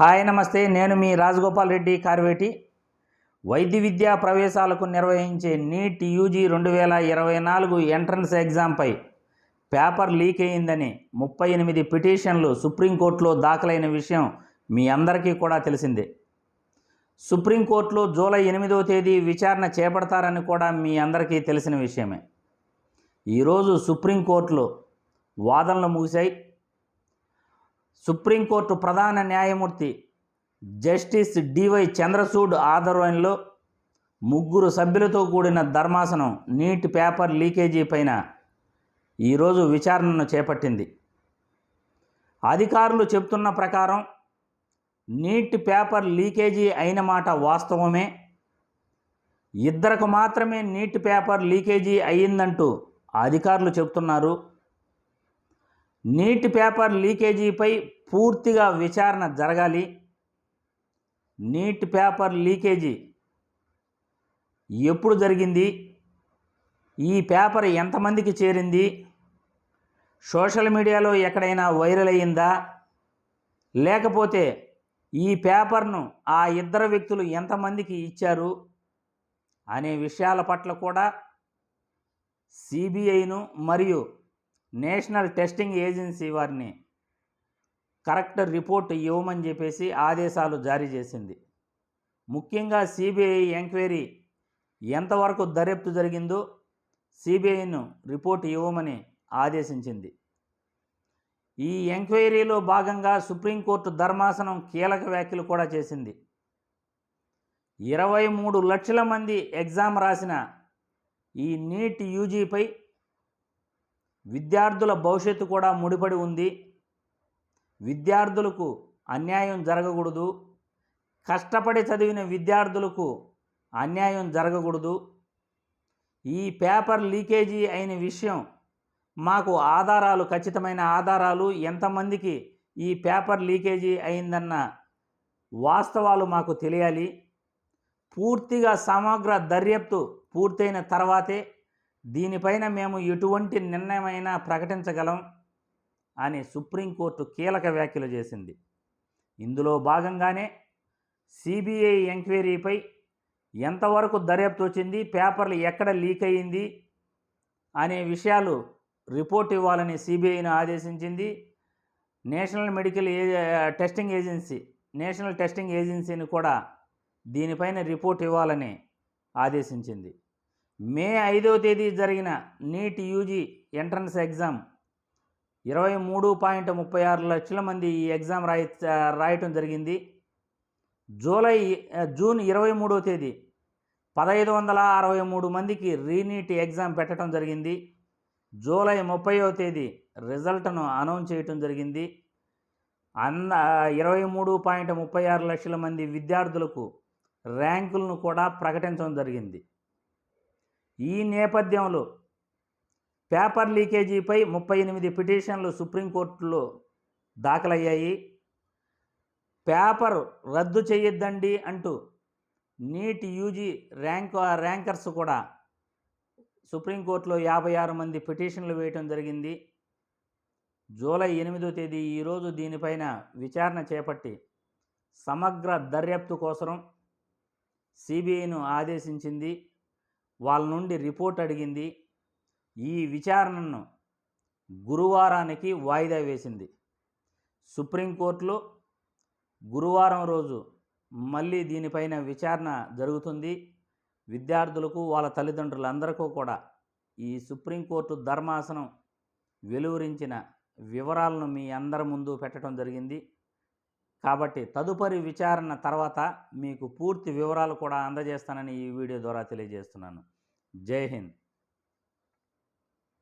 Hi నమస్తే నేను మీ రాజగోపాల్ రెడ్డి కార్వేటి. వైద్య విద్యా ప్రవేశాలకు నిర్వహించే నీట్ యూజీ రెండు వేల ఇరవై నాలుగు ఎంట్రన్స్ ఎగ్జామ్పై పేపర్ లీక్ అయిందని ముప్పై ఎనిమిది పిటిషన్లు సుప్రీంకోర్టులో దాఖలైన విషయం మీ అందరికీ కూడా తెలిసిందే. సుప్రీంకోర్టులో జూలై ఎనిమిదవ తేదీ విచారణ చేపడతారని కూడా మీ అందరికీ తెలిసిన విషయమే. ఈరోజు సుప్రీంకోర్టులో వాదనలు ముగిశాయి. సుప్రీంకోర్టు ప్రధాన న్యాయమూర్తి జస్టిస్ డివై చంద్రచూడ్ ఆధ్వర్యంలో ముగ్గురు సభ్యులతో కూడిన ధర్మాసనం నీట్ పేపర్ లీకేజీ పైన ఈరోజు విచారణను చేపట్టింది. అధికారులు చెప్తున్న ప్రకారం నీట్ పేపర్ లీకేజీ అయిన మాట వాస్తవమే. ఇద్దరికి మాత్రమే నీట్ పేపర్ లీకేజీ అయ్యిందంటూ అధికారులు చెప్తున్నారు నీటి పేపర్ లీకేజీపై పూర్తిగా విచారణ జరగాలి. నీటి పేపర్ లీకేజీ ఎప్పుడు జరిగింది? ఈ పేపర్ ఎంతమందికి చేరింది? సోషల్ మీడియాలో ఎక్కడైనా వైరల్ అయ్యిందా? లేకపోతే ఈ పేపర్ను ఆ ఇద్దరు వ్యక్తులు ఎంతమందికి ఇచ్చారు? అనే విషయాల పట్ల కూడా సిబిఐను మరియు నేషనల్ టెస్టింగ్ ఏజెన్సీ వారిని కరెక్ట్ రిపోర్ట్ ఇవ్వమని చెప్పేసి ఆదేశాలు జారీ చేసింది. ముఖ్యంగా సిబిఐ ఎంక్వైరీ ఎంతవరకు దర్యాప్తు జరిగిందో సిబిఐను రిపోర్ట్ ఇవ్వమని ఆదేశించింది. ఈ ఎంక్వైరీలో భాగంగా సుప్రీంకోర్టు ధర్మాసనం కీలక వ్యాఖ్యలు కూడా చేసింది. ఇరవై మూడు లక్షల మంది ఎగ్జామ్ రాసిన ఈ నీట్ యూజీపై విద్యార్థుల భవిష్యత్తు కూడా ముడిపడి ఉంది. విద్యార్థులకు అన్యాయం జరగకూడదు. కష్టపడి చదివిన విద్యార్థులకు అన్యాయం జరగకూడదు. ఈ పేపర్ లీకేజీ అయిన విషయం మాకు ఆధారాలు ఖచ్చితమైన ఆధారాలు ఎంతమందికి ఈ పేపర్ లీకేజీ అయిందన్న వాస్తవాలు మాకు తెలియాలి. పూర్తిగా సమగ్ర దర్యాప్తు పూర్తయిన తర్వాతే దీనిపైన మేము ఎటువంటి నిర్ణయమైనా ప్రకటించగలం అని సుప్రీంకోర్టు కీలక వ్యాఖ్యలు చేసింది. ఇందులో భాగంగానే సిబిఐ ఎంక్వైరీపై ఎంతవరకు దర్యాప్తు వచ్చింది పేపర్లు ఎక్కడ లీక్ అయ్యింది అనే విషయాలు రిపోర్ట్ ఇవ్వాలని సిబిఐను ఆదేశించింది. నేషనల్ మెడికల్ ఏ టెస్టింగ్ ఏజెన్సీ నేషనల్ టెస్టింగ్ ఏజెన్సీని కూడా దీనిపైన రిపోర్ట్ ఇవ్వాలని ఆదేశించింది. మే ఐదవ తేదీ జరిగిన నీట్ యూజీ ఎంట్రన్స్ ఎగ్జామ్. ఇరవై మూడు పాయింట్ ముప్పై ఆరు లక్షల మంది ఈ ఎగ్జామ్ రాయి రాయటం జరిగింది. జూలై జూన్ ఇరవై మూడవ తేదీ పదహైదు వందల అరవై మూడు మందికి రీనీట్ ఎగ్జామ్ పెట్టడం జరిగింది. జూలై ముప్పైవ తేదీ రిజల్ట్ను అనౌన్స్ చేయటం జరిగింది. అన్న ఇరవై మూడు పాయింట్ ముప్పై ఆరు లక్షల మంది విద్యార్థులకు ర్యాంకులను కూడా ప్రకటించడం జరిగింది. ఈ నేపథ్యంలో పేపర్ లీకేజీపై ముప్పై ఎనిమిది పిటిషన్లు సుప్రీంకోర్టులో దాఖలయ్యాయి. పేపర్ రద్దు చేయొద్దండి అంటూ నీట్ యూజీ ర్యాంక్ ర్యాంకర్స్ కూడా సుప్రీంకోర్టులో యాభై ఆరు మంది పిటిషన్లు వేయటం జరిగింది. జూలై ఎనిమిదో తేదీ ఈరోజు దీనిపైన విచారణ చేపట్టి సమగ్ర దర్యాప్తు కోసం సిబిఐను ఆదేశించింది. వాళ్ళ నుండి రిపోర్ట్ అడిగింది. ఈ విచారణను గురువారానికి వాయిదా వేసింది. సుప్రీంకోర్టులో గురువారం రోజు మళ్ళీ దీనిపైన విచారణ జరుగుతుంది. విద్యార్థులకు వాళ్ళ తల్లిదండ్రులందరికీ కూడా ఈ సుప్రీంకోర్టు ధర్మాసనం వెలువరించిన వివరాలను మీ అందరి ముందు పెట్టడం జరిగింది. కాబట్టి తదుపరి విచారణ తర్వాత మీకు పూర్తి వివరాలు కూడా అందజేస్తానని ఈ వీడియో ద్వారా తెలియజేస్తున్నాను. जय हिंद।